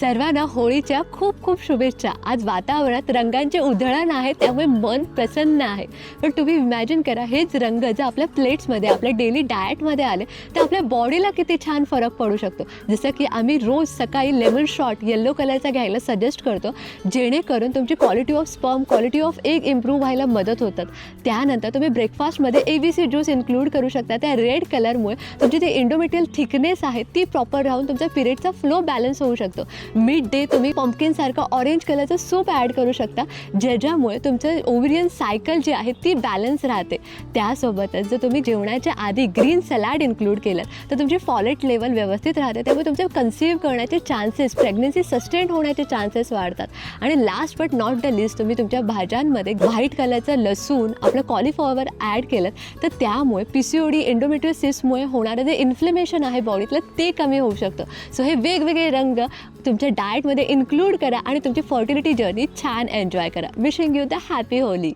सर्वांना होळीच्या खूप खूप शुभेच्छा. आज वातावरणात रंगांचे उधळण आहे त्यामुळे मन प्रसन्न आहे. पण तुम्ही इमॅजिन करा हेच रंग जर आपल्या प्लेट्समध्ये आपल्या डेली डाएटमध्ये आले तर आपल्या बॉडीला किती छान फरक पडू शकतो. जसं की आम्ही रोज सकाळी लेमन शॉट येल्लो कलरचा घ्यायला सजेस्ट करतो जेणेकरून तुमची quality of sperm quality of egg improve व्हायला मदत होतात. त्यानंतर तुम्ही ब्रेकफास्टमध्ये A B C juice include करू शकता. त्या रेड कलरमुळे तुमची जी इंडोमेटियल थिकनेस आहे ती प्रॉपर राहून तुमच्या पिरियडचा फ्लो बॅलन्स होऊ शकतो. मिड डे तुम्ही पम्पकिनसारखं ऑरेंज कलरचं सूप ॲड करू शकता ज्याच्यामुळे तुमचं ओव्हरियन सायकल जी आहे ती बॅलन्स राहते. त्यासोबतच जर तुम्ही जेवणाच्या आधी ग्रीन सलाड इन्क्लूड केलं तर तुमची फॉलेट लेवल व्यवस्थित राहते. त्यामुळे तुमचे कन्सिव्ह करण्याचे चान्सेस प्रेग्नन्सी सस्टेन होण्याचे चान्सेस वाढतात. आणि last but not the least तुम्ही तुमच्या भाज्यांमध्ये व्हाईट कलरचं लसूण आपलं कॉलिफ्लॉवर ॲड केलं तर त्यामुळे पी सी ओ डी होणारं जे इन्फ्लेमेशन आहे बॉडीतलं ते कमी होऊ शकतं. सो हे वेगवेगळे रंग तुमच्या डाएटमध्ये इन्क्लूड करा आणि तुमची फर्टिलिटी जर्नी छान एन्जॉय करा. Wishing you the happy Holi